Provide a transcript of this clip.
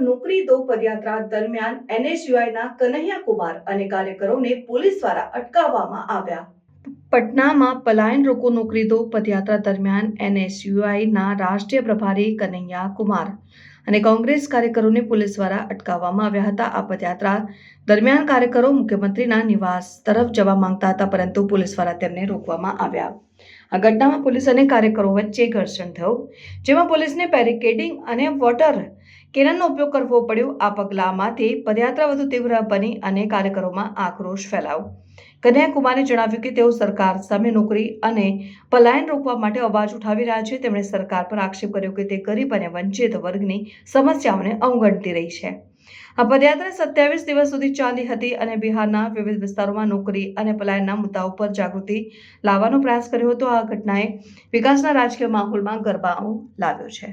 નોકરી દો પદયાત્રા દરમિયાન એનએસયુઆઈના કનૈયા કુમાર અને કાર્યકરોને પોલીસ દ્વારા અટકાવવામાં આવ્યા. પટનામાં પલાયન રોકો નોકરી દો પદયાત્રા દરમિયાન એનએસયુઆઈના રાષ્ટ્રીય પ્રભારી કનૈયા કુમાર અને કોંગ્રેસ કાર્યકરોને પોલીસ દ્વારા અટકાવવામાં આવ્યા હતા. આ પદયાત્રા દરમિયાન કાર્યકરો મુખ્યમંત્રીના નિવાસ તરફ જવા માંગતા હતા, પરંતુ પોલીસ દ્વારા તેમને રોકવામાં આવ્યા. આ ઘટનામાં પોલીસ અને કાર્યકરો વચ્ચે ઘર્ષણ થયું, જેમાં પોલીસને બેરિકેડિંગ અને વોટર કેનનનો ઉપયોગ કરવો પડ્યો. આ પગલામાંથી પદયાત્રા વધુ તીવ્ર બની અને કાર્યકરોમાં આક્રોશ ફેલાયો. કન્યાકુમારે જણાવ્યું કે તેઓ સરકાર સામે નોકરી અને પલાયન રોકવા માટે અવાજ ઉઠાવી રહ્યા છે. તેમણે સરકાર પર આક્ષેપ કર્યો કે તે ગરીબ અને વંચિત વર્ગની સમસ્યાઓને અવગણતી રહી છે. આ પદયાત્રા સત્યાવીસ દિવસ સુધી ચાલી હતી અને બિહારના વિવિધ વિસ્તારોમાં નોકરી અને પલાયનના મુદ્દા ઉપર જાગૃતિ લાવવાનો પ્રયાસ કર્યો હતો. આ ઘટનાએ વિકાસના રાજકીય માહોલમાં ગરબાઓ લાવ્યો છે.